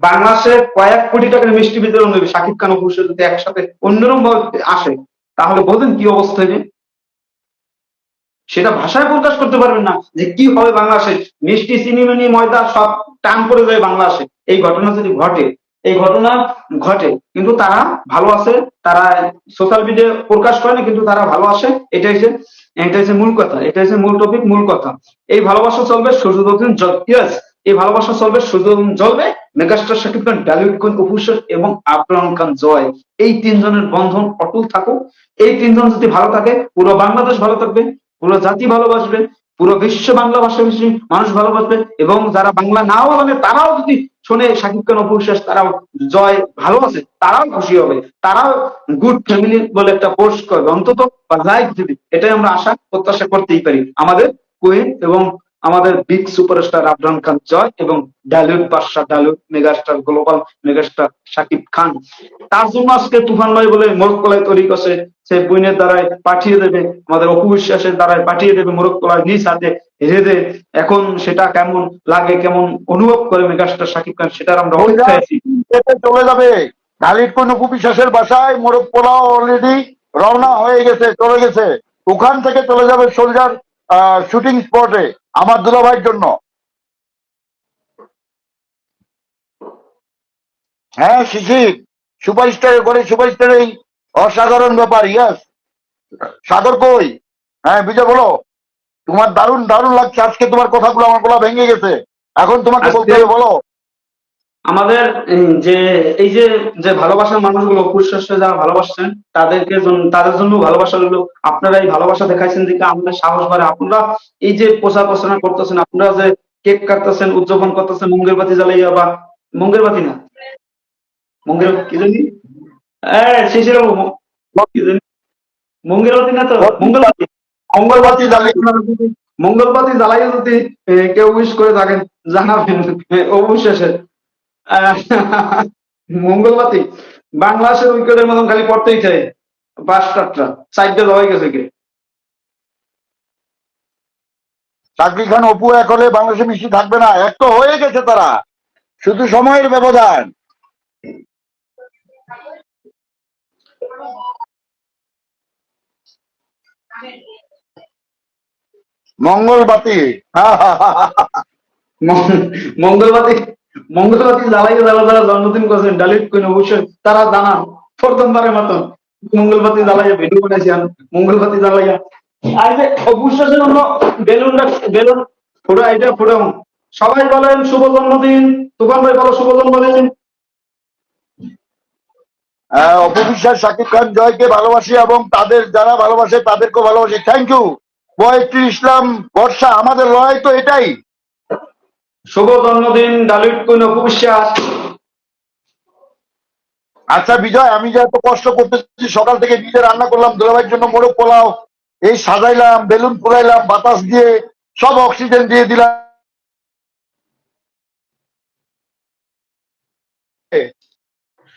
বাংলাদেশে কয়েক কোটি টাকার মিষ্টি বিতরণ দেবে শাকিব খান অবশ্য যদি একসাথে অন্যরকম আসে, তাহলে বোঝেন কি অবস্থা হবে সেটা ভাষায় প্রকাশ করতে পারবেন না যে কি হবে বাংলাদেশে। মিষ্টি চিনিমিনি ময়দা সব টান পড়ে যায় বাংলাদেশে। এই ঘটনা যদি ঘটে, এই ঘটনা ঘটে, কিন্তু তারা ভালো আছে, তারা সোশ্যাল মিডিয়া প্রকাশ করে না, কিন্তু তারা ভালো আছে। এটা হচ্ছে এটা হচ্ছে মূল কথা এটা হচ্ছে মূল টপিক মূল কথা। এই ভালোবাসা চলবে সূর্যদক্ষিণ ইয়েস এই ভালোবাসা চলবে সূর্যদক্ষিণ চলবে মেগাস্টার শাকিব খান ডালিউড খান অপুশ্বর এবং আবরাম খান জয়। এই তিনজনের বন্ধন অটুট থাকুক। এই তিনজন যদি ভালো থাকে, পুরো বাংলাদেশ ভালো থাকবে, পুরো জাতি ভালোবাসবে, পুরো বিশ্ব বাংলা ভাষাভাষী মানুষ ভালোবাসবে, এবং যারা বাংলা নাও বলে তারাও যদি শোনে শাকিব খান অপবিশ্বাস তারাও জয়, ভালো আছে, তারাও খুশি হবে। তারাও গুড ফ্যামিলি বলে একটা পোস্ট করবে। অন্তত বা যাই এটাই আমরা আশা, প্রত্যাশা করতেই পারি। আমাদের কুইন এবং আমাদের বিগ সুপারস্টার আবরাম খান জয় এবং ডালিউড বাদশাহ Dhallywood megastar global megastar Shakib Khan. তার জন্য আজকে তুফান ভাই বলে মোরক্কলায় তৈরি করছে। সে বইনের দ্বারাই পাঠিয়ে দেবে আমাদের অপু বিশ্বাসের দ্বারাই পাঠিয়ে দেবে মোরক্কলায় নিজ হাতে হেরে এখন সেটা কেমন লাগে কেমন অনুভব করে মেগাস্টার শাকিব খান সেটার আমরা চলে যাবে। খালিদ কোন বিশ্বাসের বাসায় মোরগ অলরেডি রওনা হয়ে গেছে চলে গেছে। ওখান থেকে চলে যাবে সোলজার শুটিং স্পটে আমার দুলাভাইয়ের জন্য। হ্যাঁ শিশির সুপারস্টারের করে সুপারস্টার এই অসাধারণ ব্যাপার ইয়াস সাগর কই? হ্যাঁ বিজয় বলো। তোমার দারুণ দারুণ লাগছে। আজকে তোমার কথাগুলো আমার গলা ভেঙে গেছে। এখন তোমাকে বলতে হবে বলো। আমাদের যে এই যে যে ভালোবাসার মানুষগুলো অপুশ্বাসে যারা ভালোবাসছেন তাদেরকে তাদের জন্য ভালোবাসা হলো আপনারা এই ভালোবাসা দেখাইছেন দিকে আমাদের সাহস বাড়ে। আপনারা এই যে প্রচার প্রচারণা করতেছেন আপনারা যে কেক কাটতেছেন উদযাপন করতেছেন মঙ্গের বাতি জ্বালাইয়া বা মঙ্গের বাতি না? মঙ্গের কি জানি? হ্যাঁ শিশির বাবু, কি জানি? বাতি না তো? মঙ্গল বাতি। মঙ্গলবাতি জ্বালিয়ে মঙ্গলবাতি জ্বালাইয়া যদি কেউ উইশ করে থাকেন জানাবেন অবশেষে। মঙ্গলবাতি। বাংলাদেশের উইকেটের মতন খালি পড়তেই চাই পাঁচ সাতটা। চারটে হয়ে গেছে কে? চাকরি খান অপু এক হলে বাংলাদেশে মিষ্টি থাকবে না। এক তো হয়ে গেছে তারা। শুধু সময়ের ব্যবধান। মঙ্গলবাতি। মঙ্গলবাতি মঙ্গলবাতি জ্বালাইয়া যারা যারা জন্মদিন ডালিট অবশ্যই তারা জানান প্রথমবারের জ্বালাইয়া ভিডিও বানাইছেন মঙ্গলবাতি জ্বালাইয়া আর যে অবশ্যই অন্য বেলুনটা বেলুন এটা সবাই বলেন শুভ জন্মদিন তুফান ভাই বলো শুভ জন্মদিন। আহ, অপু বিশ্বাস শাকিব খান জয়কে ভালোবাসি এবং তাদের যারা ভালোবাসে তাদেরকেও ভালোবাসি। Thank you poetry Islam Barsha আমাদের লড়াই তো এটাই। শুভ জন্মদিন ডালিট কোন অপবিশ্বাস আচ্ছা বিজয় আমি যে এত কষ্ট করতেছি সকাল থেকে নিজে রান্না করলাম দুলাভাইয়ের জন্য মোরগ পোলাও এই সাজাইলাম বেলুন ফুলাইলাম বাতাস দিয়ে সব অক্সিজেন দিয়ে দিলাম।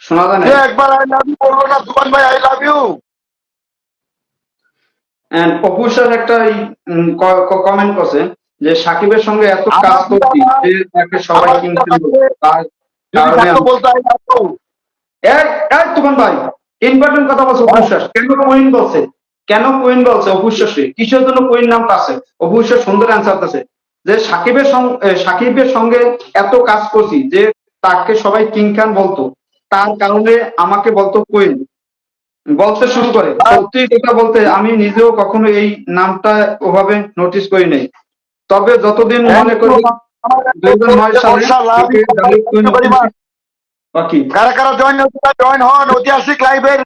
শোনা যায় না একবার আই লাভ ইউ না ভাই আই লাভ ইউ। একটা কমেন্ট করছে। যে সাকিবের সঙ্গে এত কাজ করছি যে তাকে সবাই কিনতে তার কারণে আমি- বলতে আই লাভ ইউ এক এক ভাই ইম্পর্টেন্ট কথা বলছে অপুশ্বাস কেন কুইন বলছে? কেন কুইন বলছে অপুশ্বাসে কিসের জন্য কুইন নামটা আছে? অপুশ্বাস সুন্দর অ্যান্সার আছে যে সাকিবের সাকিবের সঙ্গে এত কাজ করছি যে তাকে সবাই কিং খান বলতো। তার কারণে আমাকে বলতো কুইন বলতে শুরু করে। সত্যি কথা বলতে আমি নিজেও কখনো এই নামটা ওভাবে নোটিস করি নাই। তবে যতদিন মনে করি কারা কারা জয়েন জয়েন হন। ঐতিহাসিক লাইভের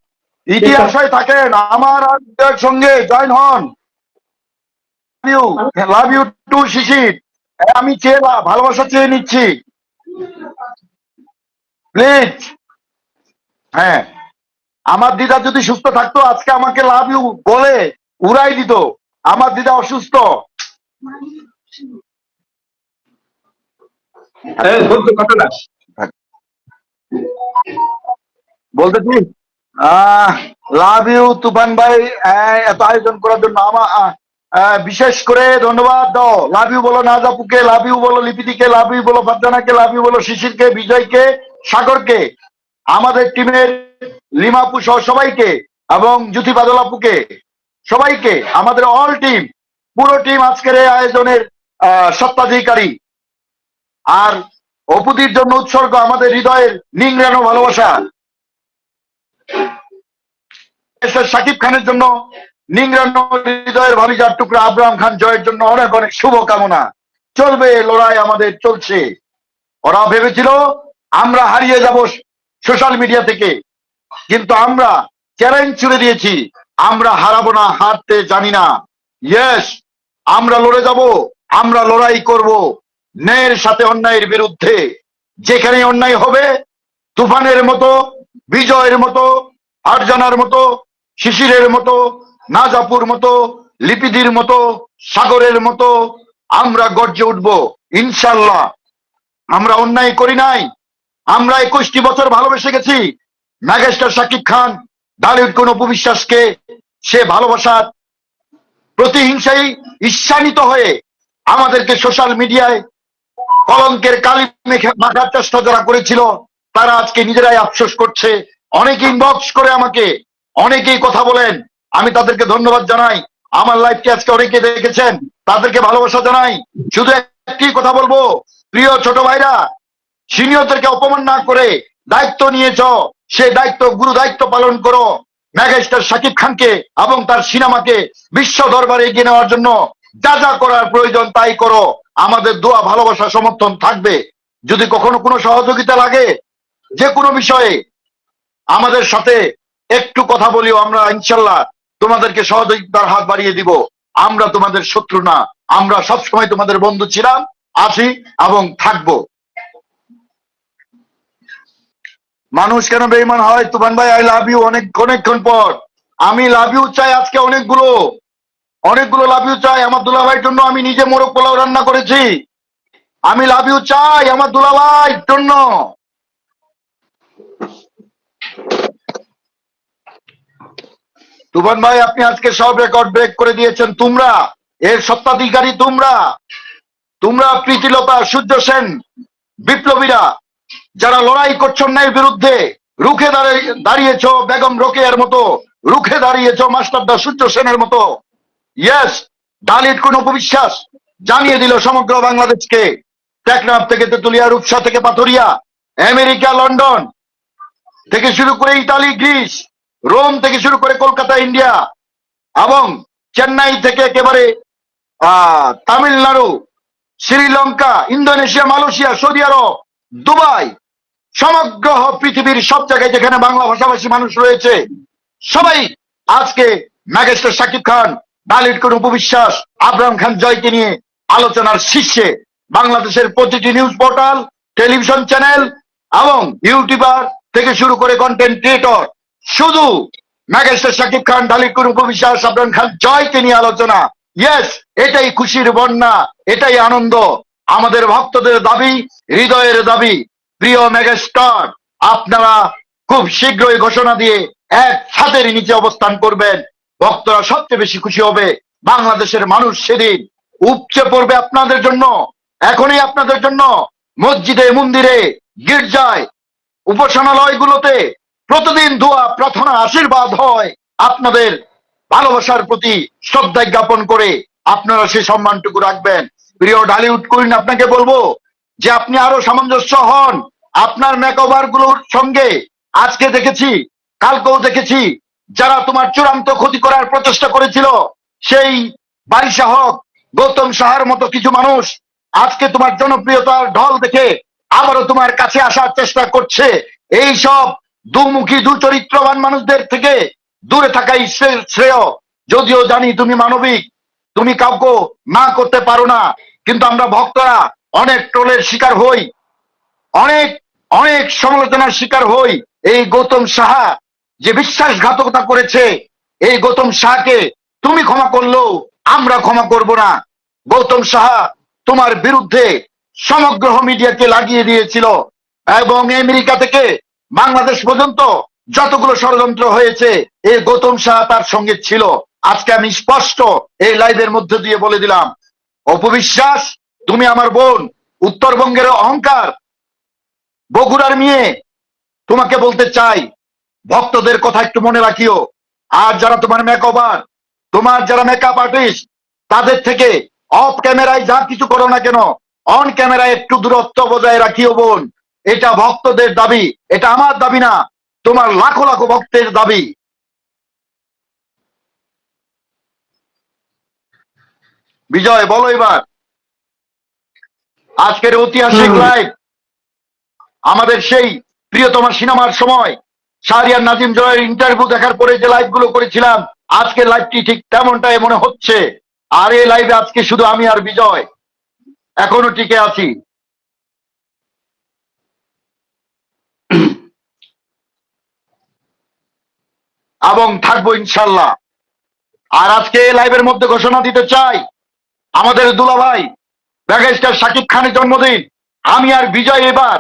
ইতিহাসে থাকেন আমার আর সঙ্গে জয়েন হন। You love you too Shishir. আমি চেয়ে ভালোবাসা চেয়ে নিচ্ছি। প্লিজ হ্যাঁ। আমার দিদা যদি সুস্থ থাকতো আজকে আমাকে লাভ ইউ বলে উড়াই দিত। আমার দিদা অসুস্থ। কথাটা বলতেছি লাভ ইউ তুফান ভাই এত আয়োজন করার জন্য আমার বিশেষ করে ধন্যবাদ দাও। লাভ ইউ বলো নাজাপুকে লাভ ইউ বলো লিপিদিকে লাভ ইউ বলো ফারজানাকে লাভ ইউ বলো শিশিরকে, বিজয়কে, সাগরকে, আমাদের টিমের লিমাপু সহ সবাইকে এবং জ্যোতি বাদলাপুকে সবাইকে, আমাদের অল টিম পুরো টিম আজকের এই আয়োজনের সত্ত্বাধিকারী আর অপুতির জন্য উৎসর্গ আমাদের হৃদয়ের নিংড়ানো ভালোবাসা। শাকিব খানের জন্য নিংড়ানো হৃদয়ের ভাবিজার টুকরা আব্রাহাম খান জয়ের জন্য অনেক অনেক শুভ কামনা চলবে লড়াই আমাদের চলছে। ওরা ভেবেছিল, আমরা হারিয়ে যাব সোশ্যাল মিডিয়া থেকে। কিন্তু আমরা চ্যালেঞ্জ ছুড়ে দিয়েছি। আমরা হারাবো না, হারতে জানি না। ইয়েস, আমরা লড়ে যাব। আমরা লড়াই করব ন্যায়ের সাথে অন্যায়ের বিরুদ্ধে। যেখানে অন্যায় হবে, তুফানের মতো, বিজয়ের মতো আরজানার মতো, শিশিরের মতো নাজাপুর মতো, লিপিদির মতো, সাগরের মতো আমরা গর্জে উঠব ইনশাল্লাহ আমরা অন্যায় করি নাই। আমরা একুশটি বছর ভালোবেসে গেছি। ম্যাগেস্টার শাকিব খান দালির কোন উপবিশ্বাসকে সে ভালোবাসার প্রতিহিংসায় ঈর্ষান্বিত হয়ে আমাদেরকে সোশ্যাল মিডিয়ায় কলঙ্কের কালি মেখে মাখার চেষ্টা যারা করেছিল। তারা আজকে নিজেরাই আফসোস করছে। অনেকে ইনবক্স করে আমাকে। অনেকেই কথা বলেন। আমি তাদেরকে ধন্যবাদ জানাই। আমার লাইফকে আজকে অনেকে দেখেছেন। তাদেরকে ভালোবাসা জানাই। শুধু একটি কথা বলব। প্রিয় ছোট ভাইরা, সিনিয়রদেরকে অপমান না করে দায়িত্ব নিয়েছ। সে দায়িত্ব, গুরু দায়িত্ব পালন করো। ম্যাগেস্টার শাকিব খানকে এবং তার সিনেমাকে বিশ্ব দরবারে এগিয়ে নেওয়ার জন্য যা যা করার প্রয়োজন তাই করো। আমাদের দোয়া, ভালোবাসা, সমর্থন থাকবে। যদি কখনো কোনো সহযোগিতা লাগে, যে কোনো বিষয়ে আমাদের সাথে একটু কথা বলিও, আমরা ইনশাল্লাহ তোমাদেরকে সহযোগিতার হাত বাড়িয়ে দিব। আমরা তোমাদের শত্রু না। আমরা সবসময় তোমাদের বন্ধু ছিলাম আছি এবং থাকব। মানুষ কেন বেইমান হয়? তুফান ভাই আই লাভ ইউ অনেক অনেকক্ষণ পর। আমি লাভ ইউ চাই আজকে অনেকগুলো। অনেকগুলো লাভ ইউ চাই আমার দুলাভাইয়ের জন্য, আমি নিজে মোরগ পোলাও রান্না করেছি। আমি লাভ ইউ চাই আমার দুলাভাইয়ের জন্য। তুফান ভাই, আপনি আজকে সব রেকর্ড ব্রেক করে দিয়েছেন, তোমরা, এর সত্ত্বাধিকারী তোমরা। তোমরা প্রীতিলতা, সূর্য সেন, বিপ্লবীরা, যারা লড়াই করছ অন্যায়ের বিরুদ্ধে, রুখে দাঁড়িয়ে দাঁড়িয়েছ বেগম রোকেয়ার মতো, রুখে দাঁড়িয়েছ মাস্টারদা সূর্য সেনের মতো। ইয়েস দালিত কোন উপবিশ্বাস জানিয়ে দিল সমগ্র বাংলাদেশকে। টেকনাফ থেকে তেতুলিয়া, রূপসা থেকে পাথরিয়া আমেরিকা লন্ডন থেকে শুরু করে ইতালি গ্রিস রোম থেকে শুরু করে কলকাতা ইন্ডিয়া এবং চেন্নাই থেকে একেবারে Tamil Nadu, Sri Lanka, Indonesia, Malaysia, Saudi Arab, Dubai সমগ্র পৃথিবীর সব জায়গায় যেখানে বাংলা ভাষাভাষী মানুষ রয়েছে, সবাই আজকে ম্যাগেস্টার শাকিব খান ডালিট কোন উপবিশ্বাস আব্রাহাম খান জয়কে নিয়ে আলোচনার শীর্ষে বাংলাদেশের প্রতিটি নিউজ পোর্টাল, টেলিভিশন চ্যানেল এবং ইউটিউবার থেকে শুরু করে কন্টেন্ট ক্রিয়েটর শুধু ম্যাগেস্টার শাকিব খান ডালিট কোন উপবিশ্বাস আব্রাহাম খান জয়কে নিয়ে আলোচনা। ইয়েস এটাই খুশির বন্যা, এটাই আনন্দ। আমাদের ভক্তদের দাবি, হৃদয়ের দাবি, প্রিয় মেগাস্টার আপনারা খুব শীঘ্রই ঘোষণা দিয়ে এক ছাদের নিচে অবস্থান করবেন। ভক্তরা সবচেয়ে বেশি খুশি হবে বাংলাদেশের মানুষ সেদিন উপচে পড়বে আপনাদের জন্য। এখনই আপনাদের জন্য মসজিদে, মন্দিরে, গির্জায়, উপাসনালয়গুলোতে প্রতিদিন দোয়া, প্রার্থনা, আশীর্বাদ হয় আপনাদের ভালোবাসার প্রতি শ্রদ্ধা জ্ঞাপন করে আপনারা সেই সম্মানটুকু রাখবেন। প্রিয় ডালিউড কুইন, আপনাকে বলব যে আপনি আরও সামঞ্জস্য হন। আপনার মেকওভারগুলোর সঙ্গে আজকে দেখেছি, কালকেও দেখেছি যারা তোমার চূড়ান্ত ক্ষতি করার প্রচেষ্টা করেছিল, সেই বারিশা হক, গৌতম সাহার মতো কিছু মানুষ আজকে তোমার জনপ্রিয়তার ঢল দেখে আবারও তোমার কাছে আসার চেষ্টা করছে। এই সব দুমুখী, দুচরিত্রবান মানুষদের থেকে দূরে থাকাই শ্রেয়। যদিও জানি তুমি মানবিক, তুমি কাউকে না করতে পারো না, কিন্তু আমরা ভক্তরা অনেক ট্রোলের শিকার হই, অনেক অনেক সমালোচনার শিকার হই। এই গৌতম সাহা যে বিশ্বাসঘাতকতা করেছে এই গৌতম সাহাকে তুমি ক্ষমা করলেও আমরা ক্ষমা করব না। গৌতম সাহা তোমার বিরুদ্ধে সমগ্র মিডিয়াকে লাগিয়ে দিয়েছিল এবং আমেরিকা থেকে বাংলাদেশ পর্যন্ত যতগুলো ষড়যন্ত্র হয়েছে, এই গৌতম সাহা তার সঙ্গে ছিল। আজকে আমি স্পষ্ট এই লাইভের মধ্যে দিয়ে বলে দিলাম, অপবিশ্বাস, তুমি আমার বোন, উত্তরবঙ্গের অহংকার, বগুড়ার মেয়ে, তোমাকে বলতে চাই ভক্তদের কথা একটু মনে রাখিও। আর যারা তোমার মেকওভার তোমার যারা মেকআপ আর্টিস্ট তাদের থেকে অফ ক্যামেরায় যা কিছু করো না কেন অন ক্যামেরায় একটু দূরত্ব বজায় রাখিও বোন। এটা ভক্তদের দাবি এটা আমার দাবি না তোমার লাখো লাখো ভক্তের দাবি। বিজয় বলো এবার। আজকের ঐতিহাসিক। লাইভ আমাদের সেই প্রিয়তম সিনেমার সময় শাহরিয়ার নাজিম জয়ের ইন্টারভিউ দেখার পরে যে লাইভগুলো করেছিলাম, আজকে লাইভটি ঠিক তেমনটাই মনে হচ্ছে। আর এই লাইভে আজকে শুধু আমি আর বিজয়। এখনও টিকে আছি। এবং থাকব ইনশাল্লাহ। আর আজকে এই লাইভের মধ্যে ঘোষণা দিতে চাই, আমাদের দুলাভাই ব্যাগেস্টার শাকিব খানের জন্মদিন। আমি আর বিজয় এবার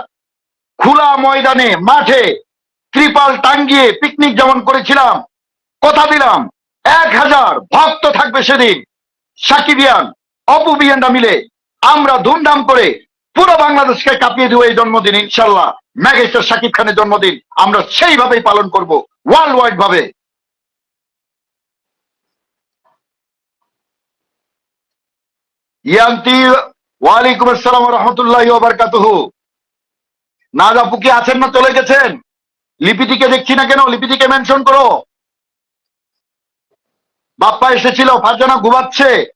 খোলা ময়দানে, মাঠে ত্রিপাল টাঙ্গিয়ে পিকনিক যেমন করেছিলাম, কথা দিলাম, এক হাজার ভক্ত থাকবে সেদিন। সাকিবিয়ান অপুবিয়ানরা মিলে আমরা ধুমধাম করে পুরো বাংলাদেশকে কাঁপিয়ে দেবো এই জন্মদিন, ইনশাল্লাহ। ম্যাগেস্টার শাকিব খানের জন্মদিন আমরা সেইভাবেই পালন করব ওয়ার্ল্ড ওয়াইড ভাবে ইয়ান্তি ওয়ালাইকুম আসসালাম রহমতুল্লাহ বারকাতুহু। নাজ আপু কি আছেন না চলে গেছেন? লিপিটিকে দেখছি না কেন? লিপিটিকে মেনশন করো। বাপ্পা এসেছিল ফারজানা ঘুমাচ্ছে।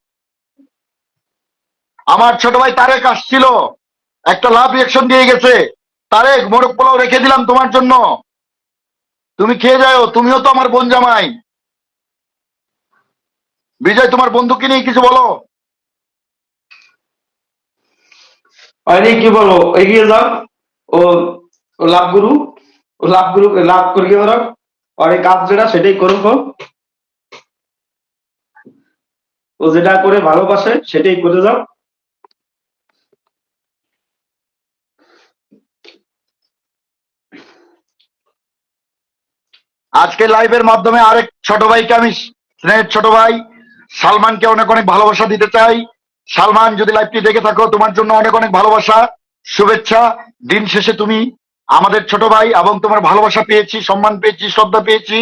আমার ছোট ভাই তারেক আসছিল। একটা লাভ রিয়েকশন দিয়ে গেছে। তারেক, মোরগ পোলাও রেখে দিলাম তোমার জন্য। তুমি খেয়ে যাও, তুমিও তো আমার বোন জামাই। বিজয়, তোমার বন্ধুকে নিয়ে কিছু বলো। আরে, কি বলো? এগিয়ে যাও। ও লাভ গুরু। লাভ গুরু লাভ করিয়ে ওরা আর এই কাজ যেটা, সেটাই করুক। ও যেটা করে ভালোবাসে, সেটাই করে যাও। আজকে লাইভের মাধ্যমে আরেক ছোট ভাইকে আমি, স্নেহের ছোট ভাই, সালমানকে অনেক অনেক ভালোবাসা দিতে চাই। সালমান, যদি লাইভটি দেখে থাকো, তোমার জন্য অনেক অনেক ভালোবাসা, শুভেচ্ছা। দিন শেষে তুমি আমাদের ছোট ভাই এবং তোমার ভালোবাসা পেয়েছি, সম্মান পেয়েছি, শ্রদ্ধা পেয়েছি।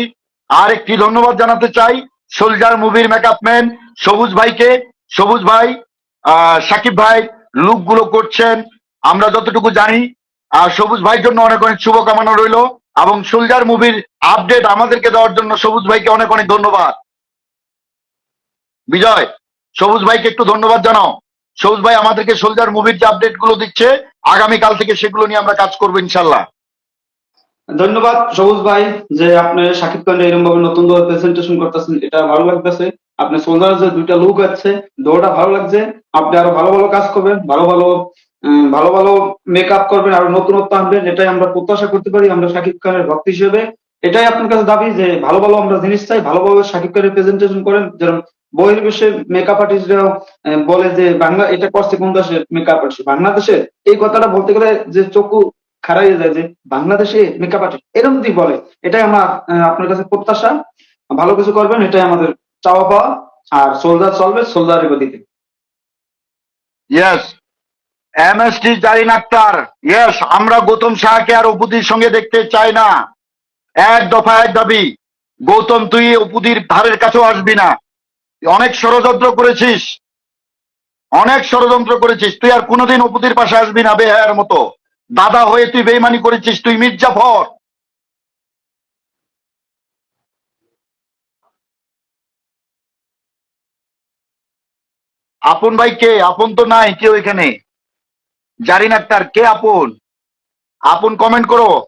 আর একটি ধন্যবাদ জানাতে চাই সোলজার মুভির মেকআপ ম্যান সবুজ ভাইকে। সবুজ ভাই সাকিব ভাই লুকগুলো করছেন। আমরা যতটুকু জানি আর সবুজ ভাইয়ের জন্য অনেক অনেক শুভকামনা রইল এবং সোলজার মুভির আপডেট আমাদেরকে দেওয়ার জন্য সবুজ ভাইকে অনেক অনেক ধন্যবাদ। বিজয়, সবুজ ভাইকে একটু ধন্যবাদ জানাও। সবুজ ভাই আমাদেরকে সোলজার মুভির যে আপডেটগুলো দিচ্ছে, আগামীকাল থেকে সেগুলো নিয়ে আমরা কাজ করব ইনশাল্লাহ। ধন্যবাদ সবুজ ভাই যে আপনি সাকিব খান এরকম ভাবে নতুন ভাবে প্রেজেন্টেশন করতেছেন, এটা ভালো লাগতেছে। আপনি সোলজার যে দুইটা লুক আছে দুটা ভালো লাগছে। আপনি আরও ভালো ভালো কাজ করবেন, ভালো ভালো ভালো ভালো মেকআপ করবেন, আরও নতুনত্ব আনবেন, এটাই আমরা প্রত্যাশা করতে পারি আমরা সাকিব খানের ভক্ত হিসেবে। এটাই আপনার কাছে দাবি যে ভালো ভালো আমরা জিনিস চাই ভালোভাবে সাকিব খানের প্রেজেন্টেশন করেন যেরকম বিষয়ে মেকআপ আর্টিস্টরা বলে যে বাংলা, এটা করছে কোন দেশের মেকআপ আর্টিস্ট বাংলাদেশে? এই কথাটা বলতে গেলে যে চকু খারাইয়ে যায় যে বাংলাদেশে মেকআপ আর্টিস্ট এরকম যদি বলে, এটাই আমরা আপনার কাছে প্রত্যাশা। ভালো কিছু করবেন, এটাই আমাদের চাওয়া পাওয়া। আর সোলজার চলবে সোলজারের গতিতে yes MST Zarin Akter yes আমরা গৌতম শাহকে আর অপুদির সঙ্গে দেখতে চাই না। এক দফা এক দাবি, গৌতম, তুই অপুদির ধারের কাছেও আসবি না। অনেক ষড়যন্ত্র করেছিস। অনেক ষড়যন্ত্র করেছিস। তুই আর কোনোদিন অপুদির পাশে আসবি না বেহায়ার মতো। দাদা হয়ে তুই বেইমানি করেছিস, তুই মির্জাফর। আপন ভাই কে? আপন তো নাই, কেউ এখানে? জারিন আক্তার কে আপন? আপন কমেন্ট করো।